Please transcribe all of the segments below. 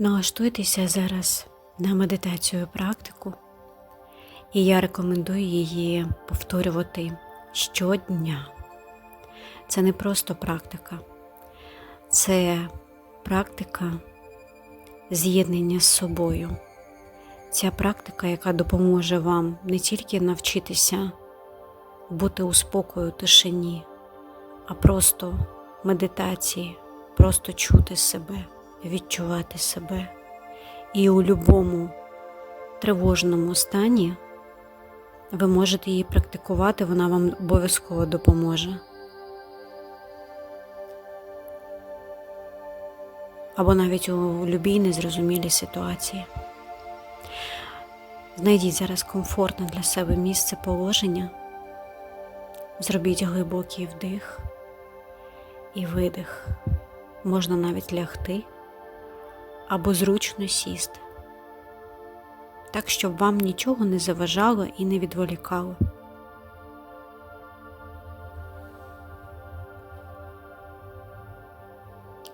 Налаштуйтеся зараз на медитацію практику, і я рекомендую її повторювати щодня. Це не просто практика, це практика з'єднання з собою. Ця практика, яка допоможе вам не тільки навчитися бути у спокою, тишині, а просто медитації, просто чути себе, відчувати себе. І у будь-якому тривожному стані ви можете її практикувати, вона вам обов'язково допоможе. Або навіть у любій незрозумілій ситуації. Знайдіть зараз комфортне для себе місце положення. Зробіть глибокий вдих і видих. Можна навіть лягти або зручно сісти, так, щоб вам нічого не заважало і не відволікало.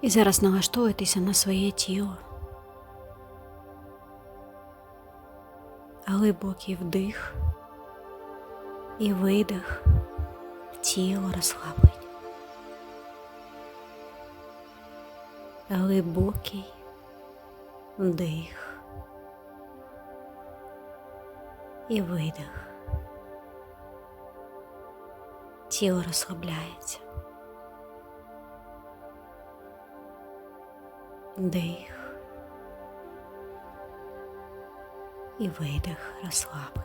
І зараз налаштовуйтеся на своє тіло. Глибокий вдих і видих, тіло розслаблення. Глибокий вдих і видих. Тіло розслабляється. Дих і видих розслаблення.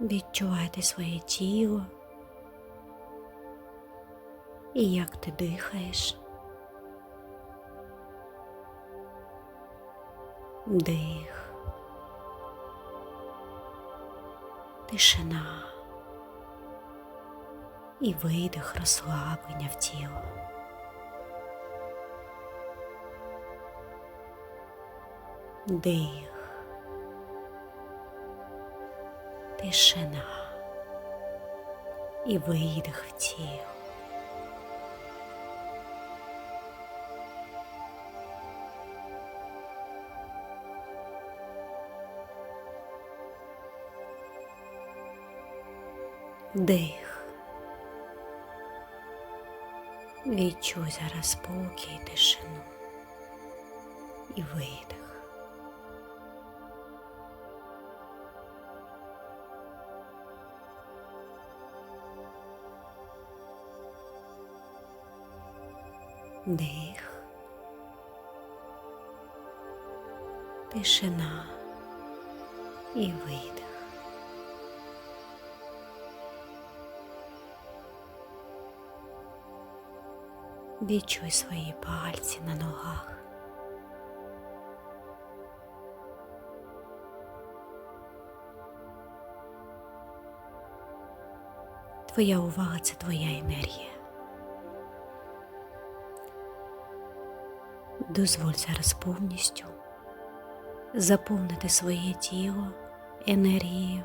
Відчувайте своє тіло і як ти дихаєш. Дих, тишина і видих розслаблення в тіло. Дих, тишина і видих в тіло. Дих. Відчуй зараз спокій, тишину і видих. Дих. Тишина і видих. Відчуй свої пальці на ногах. Твоя увага це твоя енергія. Дозволь зараз повністю заповнити своє тіло енергією.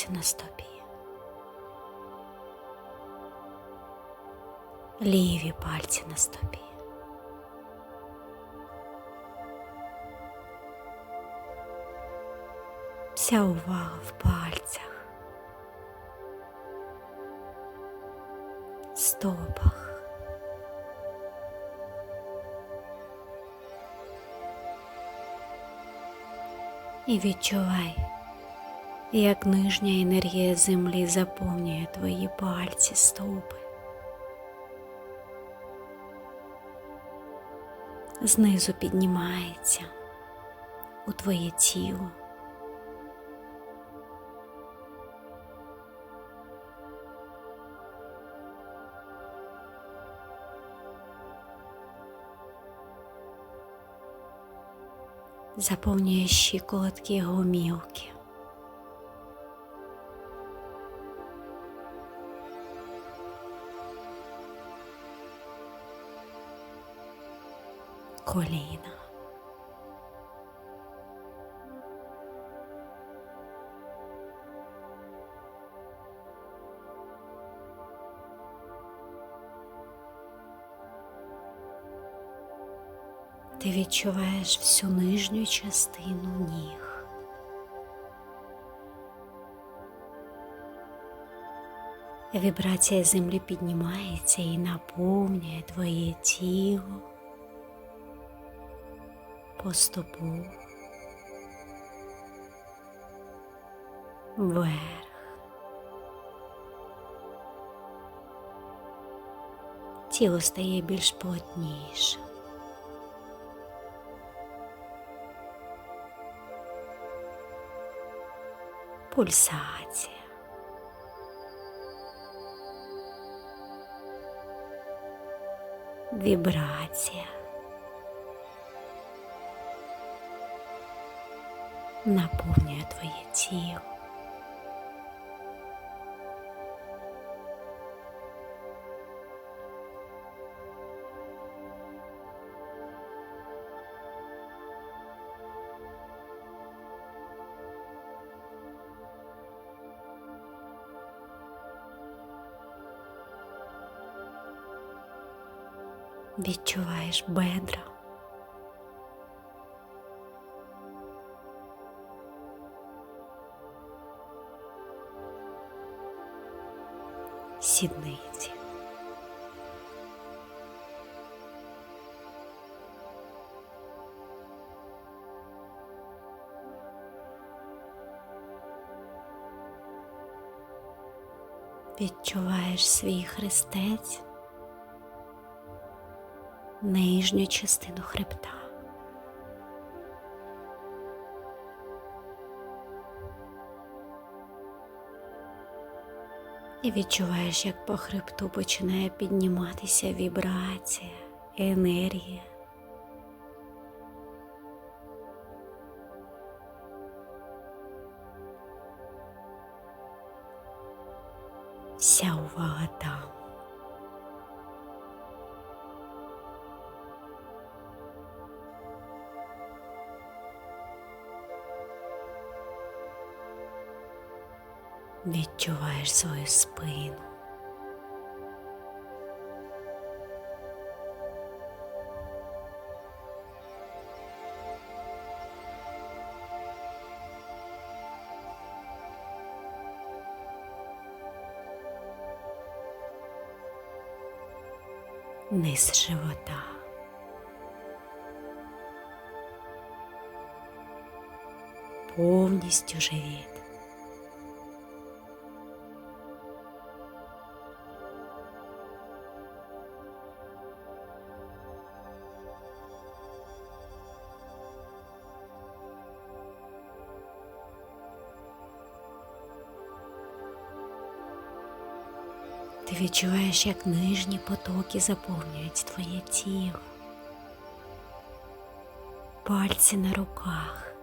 Пальці на стопі, ліві пальці на стопі. Вся увага в пальцях, стопах. І відчувай як нижня енергія землі заповнює твої пальці стопи. Знизу піднімається у твоє тіло. Заповнює щиколотки гомілки. коліна. Ти відчуваєш всю нижню частину ніг. Вібрація землі піднімається і наповнює твоє тіло поступово вверх. Тіло стає більш плотніше. Пульсація. Вібрація. Наповнює твоє тіло. Відчуваєш бедра. Сідниці. Відчуваєш свій хрестець, нижню частину хребта. І відчуваєш, як по хребту починає підніматися вібрація, енергія. Вся увага там. Відчуваєш свою спину. Низ живота. Повністю живіт. Ти відчуваєш, як нижні потоки заповнюють твоє тіло, пальці на руках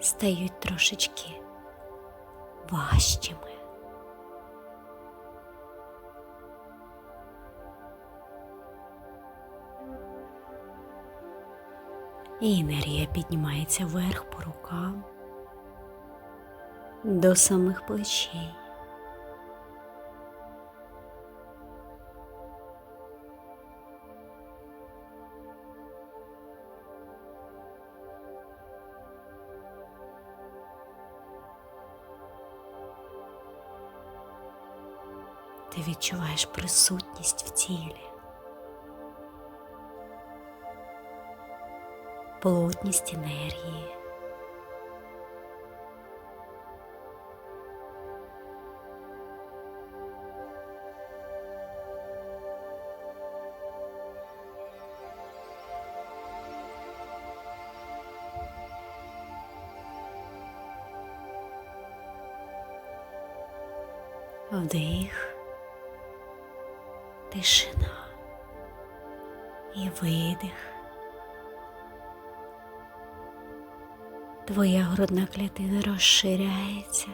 стають трошечки важчими. І енергія піднімається вверх по рукам до самих плечей. Ти відчуваєш присутність в тілі, плотність енергії. Вдих, тишина і видих. Твоя грудна клітина розширяється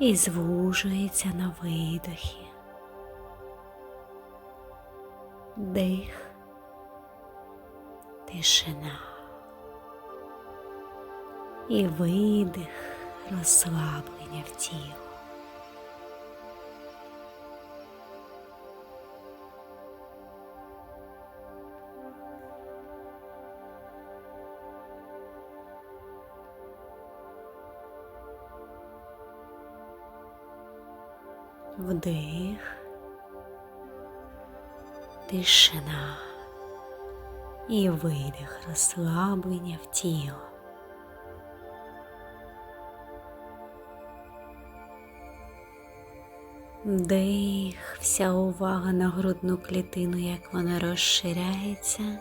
і звужується на видохі. Дих, тишина і видих розслаблення в тіло. Вдих, тишина і видих розслаблення в тіло. Дих, вся увага на грудну клітину, як вона розширяється,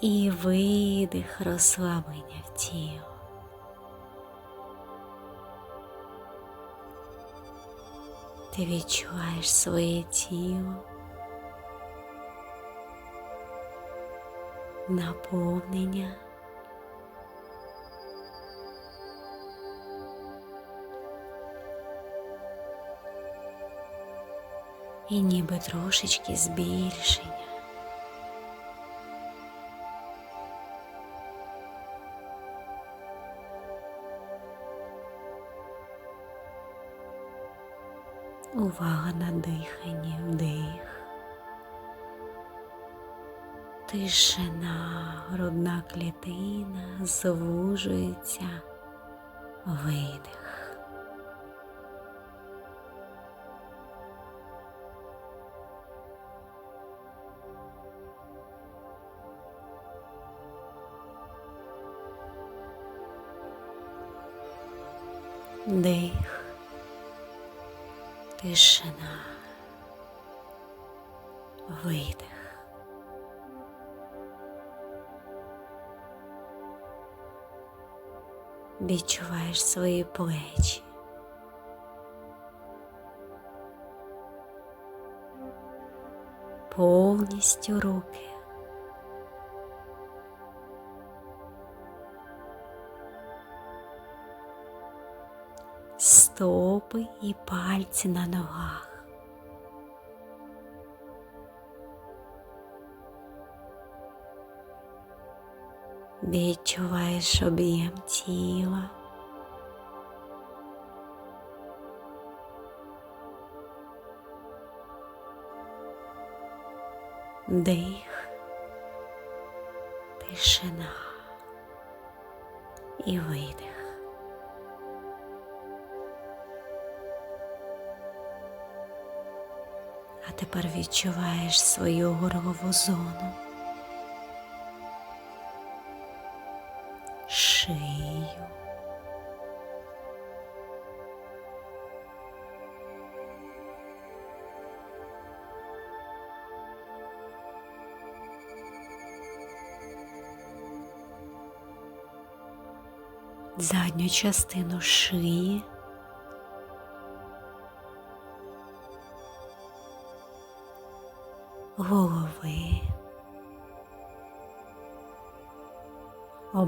і видих розслаблення в тіло. Ти відчуваєш своє тіло, наповнення. І ніби трошечки збільшення. Увага на дихання, вдих. Тишина, грудна клітина звужується, видих. Дих тишина, видих. Відчуваєш свої плечі. Повністю руки. Стопи і пальці на ногах. Відчуваєш об'єм тіла. Дих, тишина і видих. Тепер відчуваєш свою горлову зону, шию. Задню частину шиї.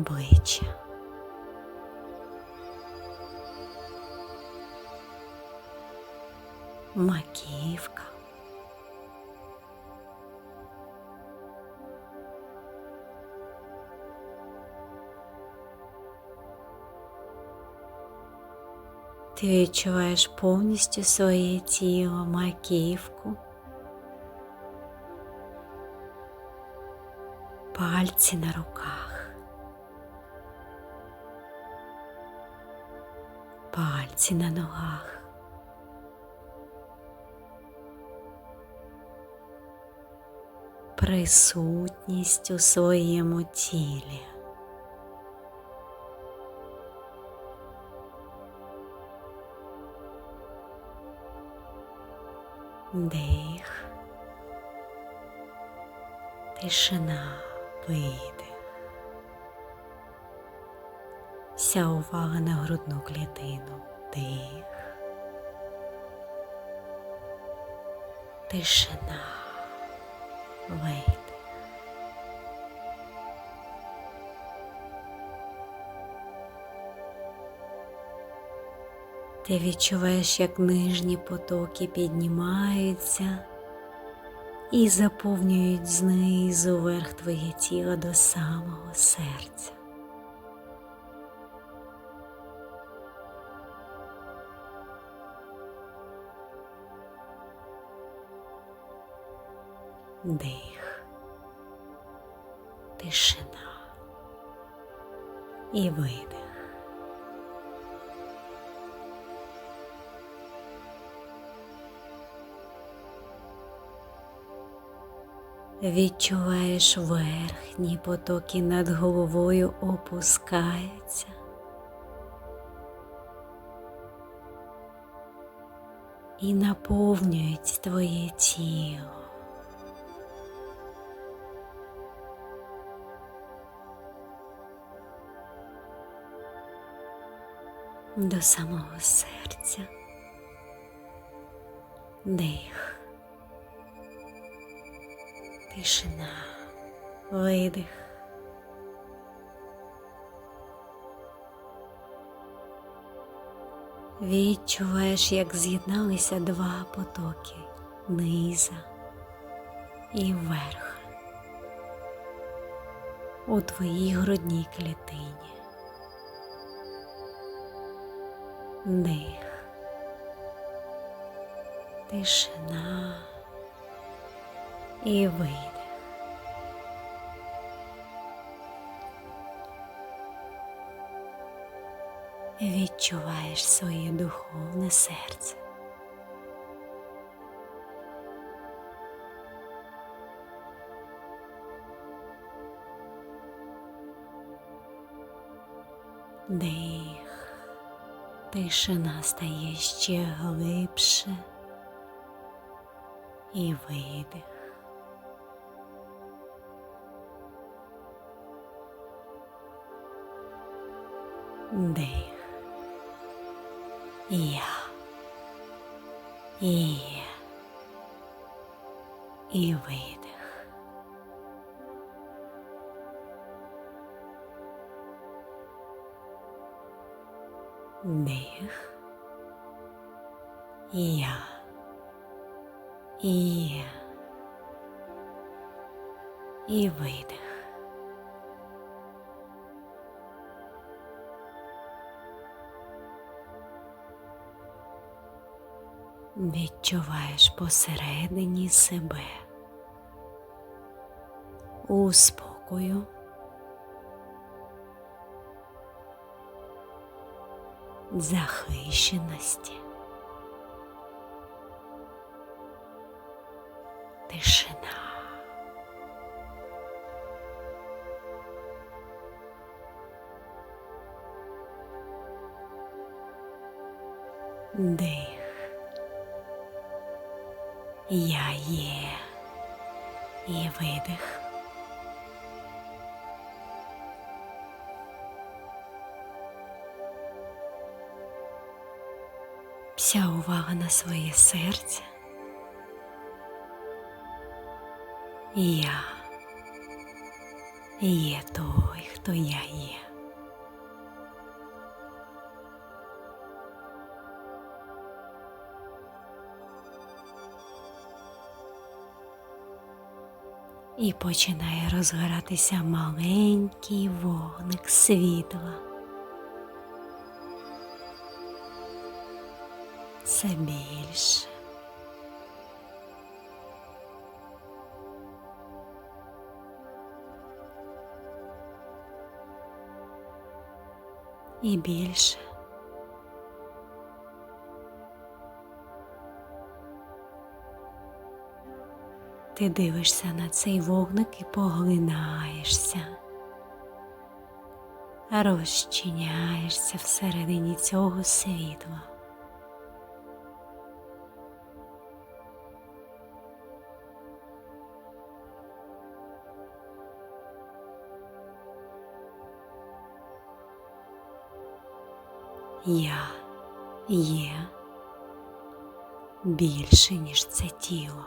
обличчя. Маківка. Ти відчуваєш повністю своє тіло, маківку. пальці на руках, Пальці на ногах. Присутність у своєму тілі. Дих, тишина видих. Вся увага на грудну клітину. Дих. Тишина. Видих. Ти відчуваєш, як нижні потоки піднімаються і заповнюють знизу верх твоє тіло до самого серця. Дих, тишина і видих. Відчуваєш верхні потоки над головою опускаються. І наповнюють твоє тіло. До самого серця. Дих. Тишина, видих. Відчуваєш, як з'єдналися два потоки низа і вверх у твоїй грудній клітині. Дих, тишина і видих. Відчуваєш своє духовне серце. Дих, тишина стає ще глибше і видих. Дих. Я. І. І видих. Дих. Я. І. І видих. Відчуваєш посередині себе у спокою, захищеності, тишина. Дих. Я є і видих. Вся увага на своє серце. Я є той, хто я є. І починає розгоратися маленький вогник світла. Все більше. І більше. Ти дивишся на цей вогник і поглинаєшся, розчиняєшся всередині цього світла. Я є більше, ніж це тіло.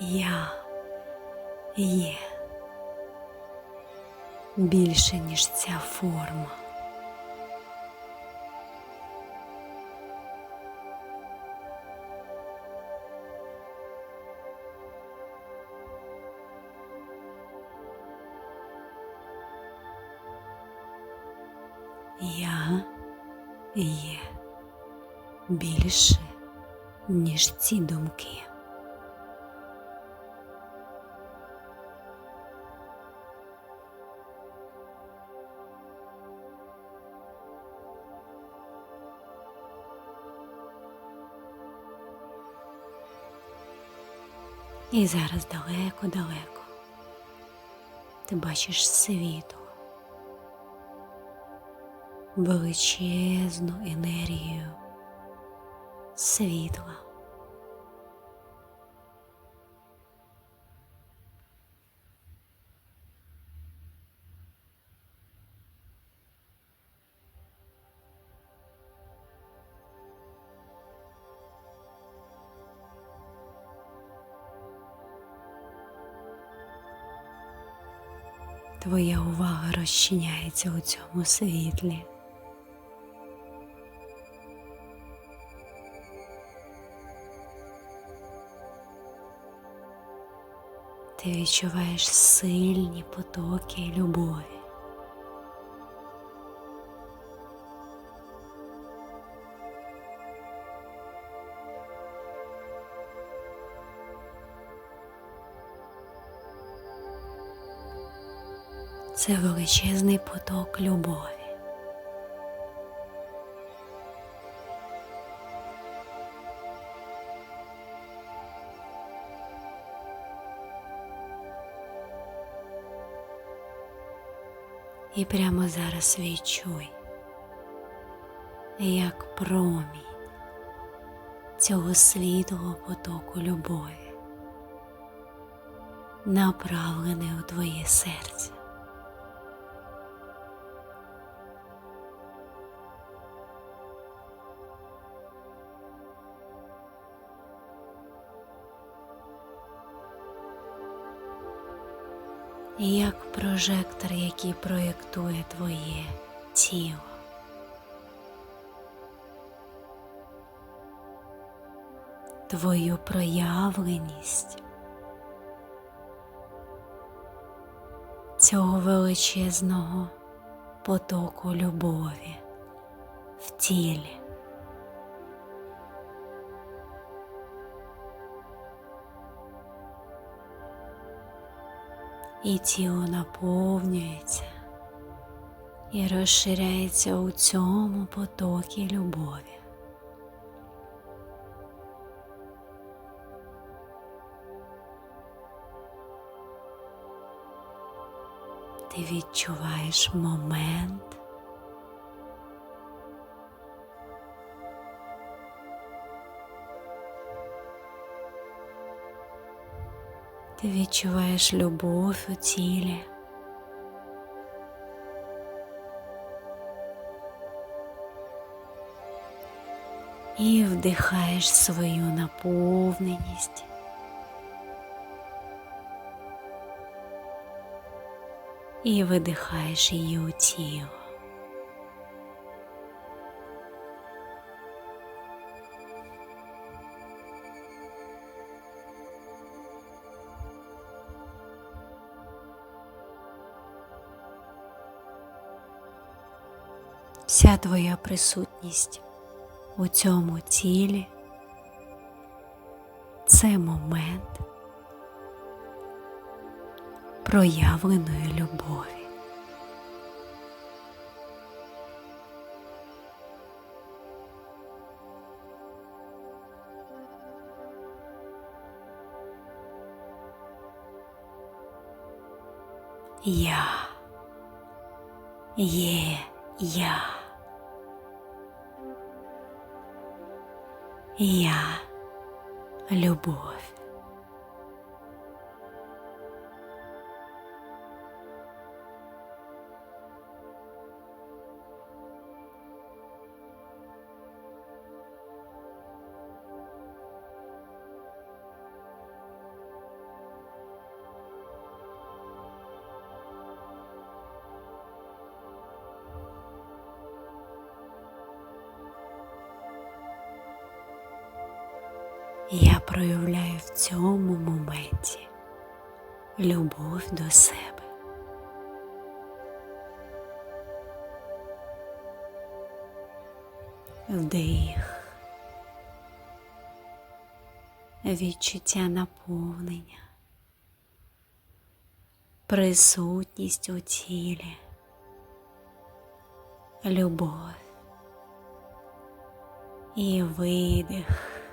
Я є більше, ніж ця форма. більше, ніж ці думки. І зараз далеко-далеко ти бачиш світу, величезну енергію світла. Твоя увага розчиняється у цьому світлі. Ти відчуваєш сильні потоки любові. Це величезний поток любові. І прямо зараз відчуй, як промінь цього світлого потоку любові направлений у твоє серце. Як прожектор, який проєктує твоє тіло. Твою проявленість цього величезного потоку любові в тілі. І тіло наповнюється і розширяється у цьому потокі любові. Ти відчуваєш момент. Ти відчуваєш любов у тілі. І вдихаєш свою наповненість. І видихаєш її у тіло. Вся твоя присутність у цьому тілі це момент проявленої любові. Я є я. Я любов. Відчуття наповнення, присутність у тілі, любов. І видих.